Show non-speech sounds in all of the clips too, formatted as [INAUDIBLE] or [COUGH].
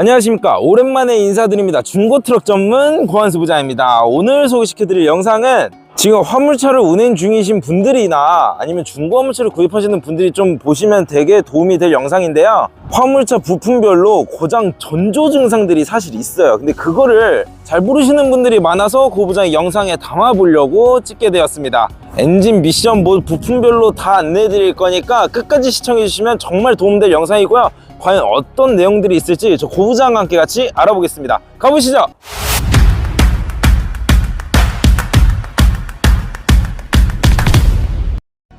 안녕하십니까. 오랜만에 인사드립니다. 중고트럭 전문 고한수 부자입니다. 오늘 소개시켜드릴 영상은 지금 화물차를 운행 중이신 분들이나 아니면 중고 화물차를 구입하시는 분들이 좀 보시면 되게 도움이 될 영상인데요. 화물차 부품별로 고장 전조 증상들이 사실 있어요. 근데 그거를 잘 모르시는 분들이 많아서 고부장이 영상에 담아 보려고 찍게 되었습니다. 엔진 미션 뭐 부품별로 다 안내해 드릴 거니까 끝까지 시청해 주시면 정말 도움될 영상이고요 과연 어떤 내용들이 있을지 저 고부장과 함께 같이 알아보겠습니다. 가보시죠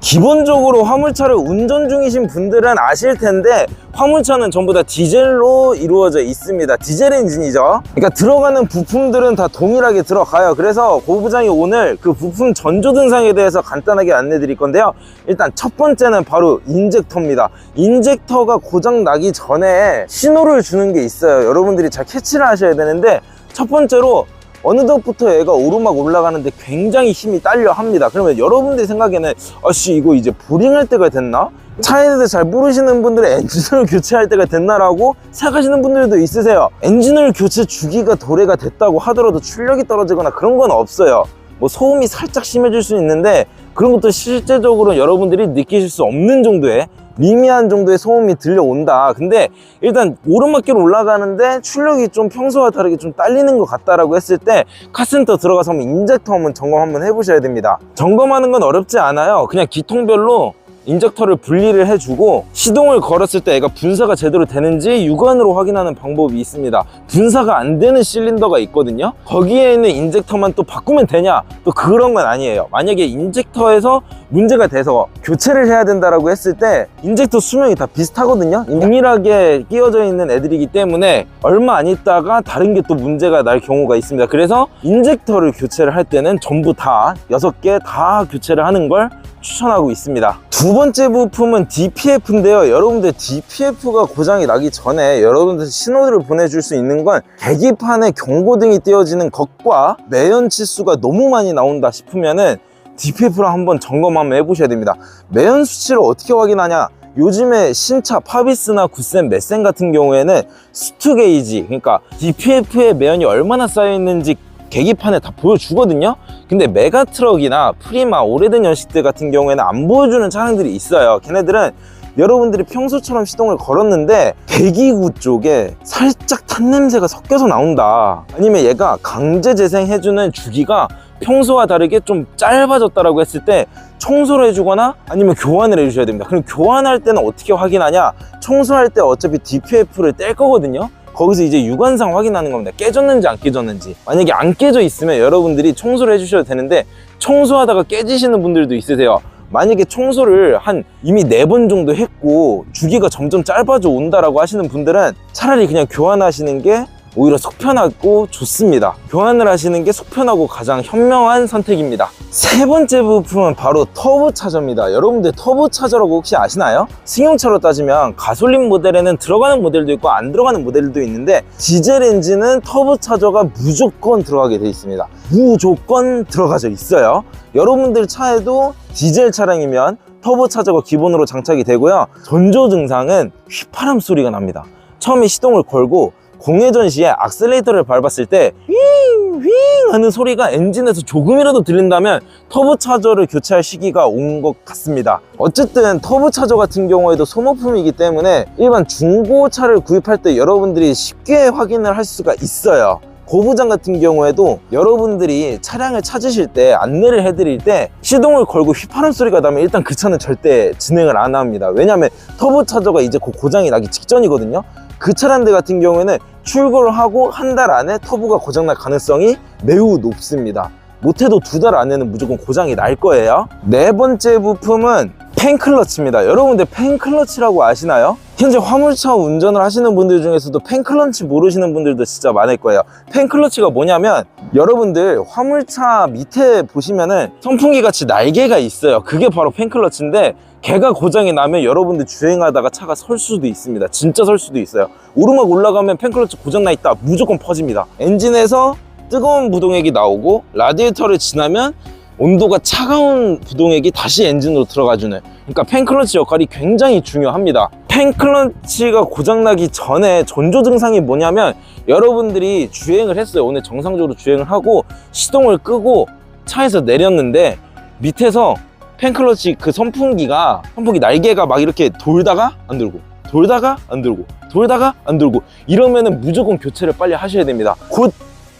기본적으로 화물차를 운전 중이신 분들은 아실 텐데 화물차는 전부 다 디젤로 이루어져 있습니다. 디젤 엔진이죠. 그러니까 들어가는 부품들은 다 동일하게 들어가요. 그래서 고 부장이 오늘 그 부품 전조 증상에 대해서 간단하게 안내 드릴 건데요. 일단 첫 번째는 바로 인젝터입니다. 인젝터가 고장 나기 전에 신호를 주는 게 있어요. 여러분들이 잘 캐치를 하셔야 되는데 첫 번째로 어느덧부터 얘가 오르막 올라가는데 굉장히 힘이 딸려 합니다. 그러면 여러분들 생각에는 아씨 이거 이제 보링할 때가 됐나? 차에 대해서 잘 모르시는 분들은 엔진을 [LAUGHS] 교체할 때가 됐나라고 생각하시는 분들도 있으세요. 엔진을 교체 주기가 도래가 됐다고 하더라도 출력이 떨어지거나 그런 건 없어요. 뭐 소음이 살짝 심해질 수 있는데 그런 것도 실제적으로 여러분들이 느끼실 수 없는 정도의 미미한 정도의 소음이 들려온다. 근데 일단 오르막길 올라가는데 출력이 좀 평소와 다르게 좀 딸리는 것 같다라고 했을 때 카센터 들어가서 한번 인젝터 한번 점검 한번 해보셔야 됩니다. 점검하는 건 어렵지 않아요. 그냥 기통별로 인젝터를 분리를 해주고 시동을 걸었을 때 얘가 분사가 제대로 되는지 육안으로 확인하는 방법이 있습니다. 분사가 안 되는 실린더가 있거든요. 거기에 있는 인젝터만 또 바꾸면 되냐? 또 그런 건 아니에요. 만약에 인젝터에서 문제가 돼서 교체를 해야 된다라고 했을 때 인젝터 수명이 다 비슷하거든요. 동일하게 끼워져 있는 애들이기 때문에 얼마 안 있다가 다른 게 또 문제가 날 경우가 있습니다. 그래서 인젝터를 교체를 할 때는 전부 다 여섯 개다 교체를 하는 걸 추천하고 있습니다. 두 번째 부품은 DPF인데요. 여러분들 DPF가 고장이 나기 전에 여러분들 신호를 보내줄 수 있는 건 계기판에 경고등이 띄어지는 것과 매연 치수가 너무 많이 나온다 싶으면은 DPF랑 한번 점검 한번 해보셔야 됩니다. 매연 수치를 어떻게 확인하냐? 요즘에 신차 파비스나 구센, 메센 같은 경우에는 수트 게이지, 그러니까 DPF에 매연이 얼마나 쌓여 있는지 계기판에 다 보여주거든요. 근데 메가트럭이나 프리마 오래된 연식들 같은 경우에는 안 보여주는 차량들이 있어요. 걔네들은 여러분들이 평소처럼 시동을 걸었는데 배기구 쪽에 살짝 탄 냄새가 섞여서 나온다. 아니면 얘가 강제 재생해주는 주기가 평소와 다르게 좀 짧아졌다라고 했을 때 청소를 해주거나 아니면 교환을 해주셔야 됩니다. 그럼 교환할 때는 어떻게 확인하냐? 청소할 때 어차피 DPF를 뗄 거거든요. 거기서 이제 유관상 확인하는 겁니다. 깨졌는지 안 깨졌는지. 만약에 안 깨져 있으면 여러분들이 청소를 해주셔도 되는데 청소하다가 깨지시는 분들도 있으세요. 만약에 청소를 한 이미 네 번 정도 했고 주기가 점점 짧아져 온다라고 하시는 분들은 차라리 그냥 교환하시는 게 오히려 속편하고 좋습니다. 교환을 하시는 게 속편하고 가장 현명한 선택입니다. 세 번째 부품은 바로 터보 차저입니다. 여러분들 터보 차저라고 혹시 아시나요? 승용차로 따지면 가솔린 모델에는 들어가는 모델도 있고 안 들어가는 모델도 있는데 디젤 엔진은 터보 차저가 무조건 들어가게 돼 있습니다. 무조건 들어가져 있어요. 여러분들 차에도 디젤 차량이면 터보 차저가 기본으로 장착이 되고요. 전조 증상은 휘파람 소리가 납니다. 처음에 시동을 걸고 공회전 시에 악셀레이터를 밟았을 때 윙! 윙! 하는 소리가 엔진에서 조금이라도 들린다면 터보차저를 교체할 시기가 온 것 같습니다 어쨌든 터보차저 같은 경우에도 소모품이기 때문에 일반 중고차를 구입할 때 여러분들이 쉽게 확인을 할 수가 있어요 고부장 같은 경우에도 여러분들이 차량을 찾으실 때 안내를 해드릴 때 시동을 걸고 휘파람 소리가 나면 일단 그 차는 절대 진행을 안 합니다 왜냐하면 터보 차저가 이제 곧 고장이 나기 직전이거든요 그 차량들 같은 경우에는 출고를 하고 한 달 안에 터보가 고장날 가능성이 매우 높습니다. 못해도 두 달 안에는 무조건 고장이 날 거예요. 네 번째 부품은 펜클러치입니다. 여러분들 펜클러치라고 아시나요? 현재 화물차 운전을 하시는 분들 중에서도 펜클러치 모르시는 분들도 진짜 많을 거예요. 펜클러치가 뭐냐면 여러분들 화물차 밑에 보시면은 선풍기 같이 날개가 있어요. 그게 바로 펜클러치인데 걔가 고장이 나면 여러분들 주행하다가 차가 설 수도 있습니다. 진짜 설 수도 있어요. 오르막 올라가면 펜클러치 고장 나 있다. 무조건 퍼집니다. 엔진에서 뜨거운 부동액이 나오고 라디에이터를 지나면 온도가 차가운 부동액이 다시 엔진으로 들어가주는 그러니까 펜클러치 역할이 굉장히 중요합니다 팬클런치가 고장나기 전에 전조 증상이 뭐냐면 여러분들이 주행을 했어요. 오늘 정상적으로 주행을 하고 시동을 끄고 차에서 내렸는데 밑에서 팬클러치 그 선풍기가 선풍기 날개가 막 이렇게 돌다가 안 들고 돌다가 안 들고 돌다가 안 들고 이러면은 무조건 교체를 빨리 하셔야 됩니다. 곧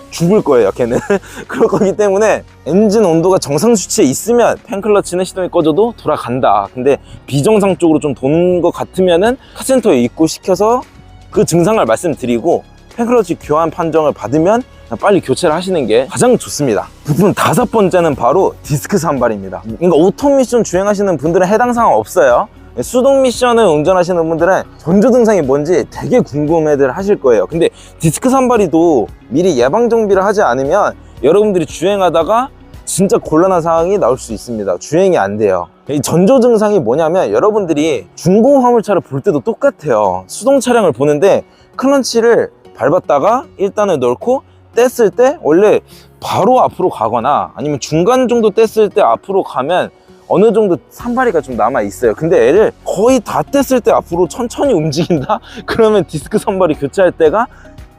죽을 거예요, 걔는. [LAUGHS] 그럴 거기 때문에 엔진 온도가 정상 수치에 있으면 팬클러치는 시동이 꺼져도 돌아간다. 근데 비정상 쪽으로 좀 도는 것 같으면은 카센터에 입고시켜서 그 증상을 말씀드리고 팬클러치 교환 판정을 받으면 빨리 교체를 하시는 게 가장 좋습니다. 부품 다섯 번째는 바로 디스크 산발입니다. 그러니까 오토 미션 주행하시는 분들은 해당 사항 없어요. 수동 미션을 운전하시는 분들은 전조 증상이 뭔지 되게 궁금해들 하실 거예요. 근데 디스크 산발이도 미리 예방 정비를 하지 않으면 여러분들이 주행하다가 진짜 곤란한 상황이 나올 수 있습니다. 주행이 안 돼요. 이 전조 증상이 뭐냐면 여러분들이 중고 화물차를 볼 때도 똑같아요. 수동 차량을 보는데 클런치를 밟았다가 1단을 넣고 뗐을 때 원래 바로 앞으로 가거나 아니면 중간 정도 뗐을 때 앞으로 가면 어느 정도 산발이가 좀 남아 있어요. 근데 애를 거의 다 뗐을 때 앞으로 천천히 움직인다? [LAUGHS] 그러면 디스크 선발이 교체할 때가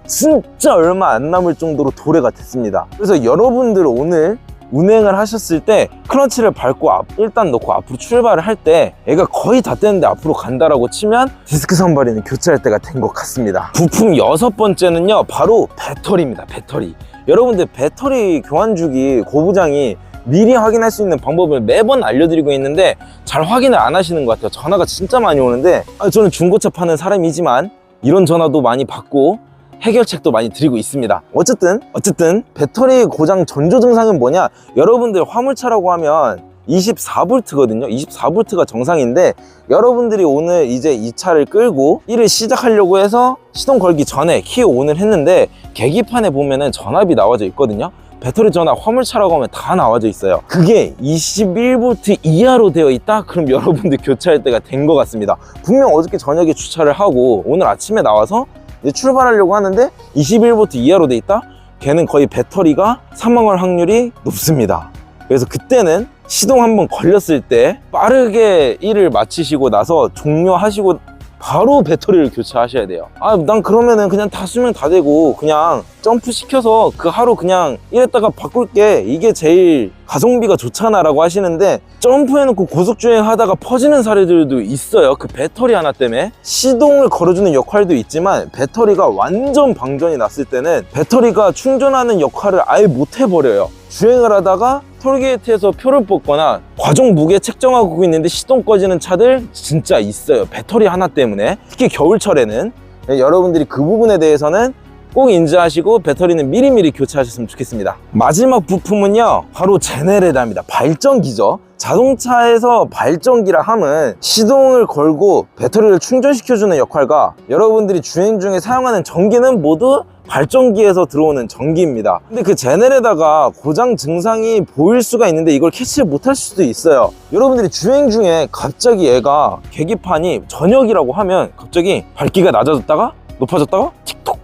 진짜 얼마 안 남을 정도로 도래가 됐습니다. 그래서 여러분들 오늘 운행을 하셨을 때 클러치를 밟고 앞, 일단 놓고 앞으로 출발을 할 때 얘가 거의 다 뗐는데 앞으로 간다라고 치면 디스크 선발이는 교체할 때가 된 것 같습니다. 부품 여섯 번째는요 바로 배터리입니다. 배터리. 여러분들 배터리 교환 주기 고부장이 미리 확인할 수 있는 방법을 매번 알려드리고 있는데 잘 확인을 안 하시는 것 같아요. 전화가 진짜 많이 오는데 아, 저는 중고차 파는 사람이지만 이런 전화도 많이 받고 해결책도 많이 드리고 있습니다. 어쨌든 어쨌든 배터리 고장 전조 증상은 뭐냐? 여러분들 화물차라고 하면 24V거든요. 24V가 정상인데 여러분들이 오늘 이제 이 차를 끌고 일을 시작하려고 해서 시동 걸기 전에 키 온을 했는데 계기판에 보면은 전압이 나와져 있거든요. 배터리 전압 화물차라고 하면 다 나와져 있어요. 그게 21V 이하로 되어 있다? 그럼 [LAUGHS] 여러분들 교체할 때가 된 것 같습니다. 분명 어저께 저녁에 주차를 하고 오늘 아침에 나와서 출발하려고 하는데 21V 이하로 돼 있다? 걔는 거의 배터리가 사망할 확률이 높습니다. 그래서 그때는 시동 한번 걸렸을 때 빠르게 일을 마치시고 나서 종료하시고 바로 배터리를 교체하셔야 돼요. 아, 난 그러면은 그냥 다 쓰면 다 되고 그냥 점프 시켜서 그 하루 그냥 이랬다가 바꿀게. 이게 제일 가성비가 좋잖아 라고 하시는데 점프해놓고 고속주행 하다가 퍼지는 사례들도 있어요. 그 배터리 하나 때문에 시동을 걸어주는 역할도 있지만 배터리가 완전 방전이 났을 때는 배터리가 충전하는 역할을 아예 못 해버려요. 주행을 하다가 톨게이트에서 표를 뽑거나 과정 무게 책정하고 있는데 시동 꺼지는 차들 진짜 있어요. 배터리 하나 때문에 특히 겨울철에는 여러분들이 그 부분에 대해서는 꼭 인지하시고 배터리는 미리미리 교체하셨으면 좋겠습니다. 마지막 부품은요, 바로 제네레다입니다. 발전기죠. 자동차에서 발전기라 함은 시동을 걸고 배터리를 충전시켜주는 역할과 여러분들이 주행 중에 사용하는 전기는 모두 발전기에서 들어오는 전기입니다. 근데 그 제넬에다가 고장 증상이 보일 수가 있는데 이걸 캐치를 못할 수도 있어요. 여러분들이 주행 중에 갑자기 얘가 계기판이 저녁이라고 하면 갑자기 밝기가 낮아졌다가 높아졌다가 틱톡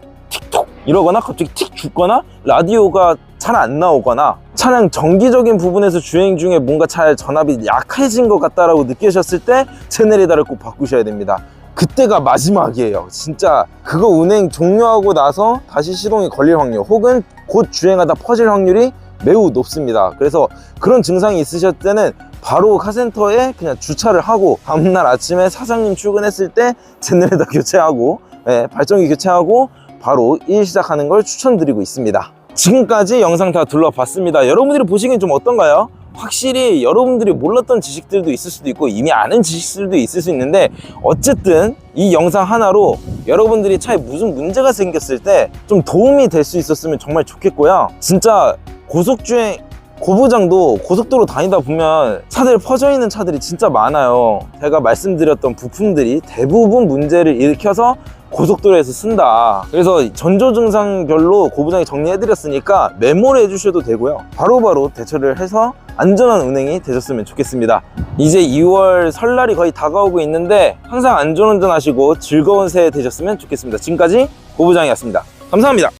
이러거나 갑자기 틱 죽거나 라디오가 잘 안 나오거나 차량 정기적인 부분에서 주행 중에 뭔가 잘 전압이 약해진 것 같다라고 느끼셨을 때 제네레다를 꼭 바꾸셔야 됩니다. 그때가 마지막이에요. 진짜 그거 운행 종료하고 나서 다시 시동이 걸릴 확률 혹은 곧 주행하다 퍼질 확률이 매우 높습니다. 그래서 그런 증상이 있으셨을 때는 바로 카센터에 그냥 주차를 하고 다음날 아침에 사장님 출근했을 때 제네레다 교체하고 예, 발전기 교체하고 바로 일 시작하는 걸 추천드리고 있습니다. 지금까지 영상 다 둘러봤습니다. 여러분들이 보시기엔 좀 어떤가요? 확실히 여러분들이 몰랐던 지식들도 있을 수도 있고 이미 아는 지식들도 있을 수 있는데 어쨌든 이 영상 하나로 여러분들이 차에 무슨 문제가 생겼을 때 좀 도움이 될 수 있었으면 정말 좋겠고요. 진짜 고속주행 고부장도 고속도로 다니다 보면 차들 퍼져 있는 차들이 진짜 많아요. 제가 말씀드렸던 부품들이 대부분 문제를 일으켜서 고속도로에서 쓴다. 그래서 전조 증상별로 고부장이 정리해드렸으니까 메모를 해주셔도 되고요. 바로 바로 대처를 해서 안전한 운행이 되셨으면 좋겠습니다. 이제 2월 설날이 거의 다가오고 있는데 항상 안전운전 하시고 즐거운 새해 되셨으면 좋겠습니다. 지금까지 고부장이었습니다. 감사합니다.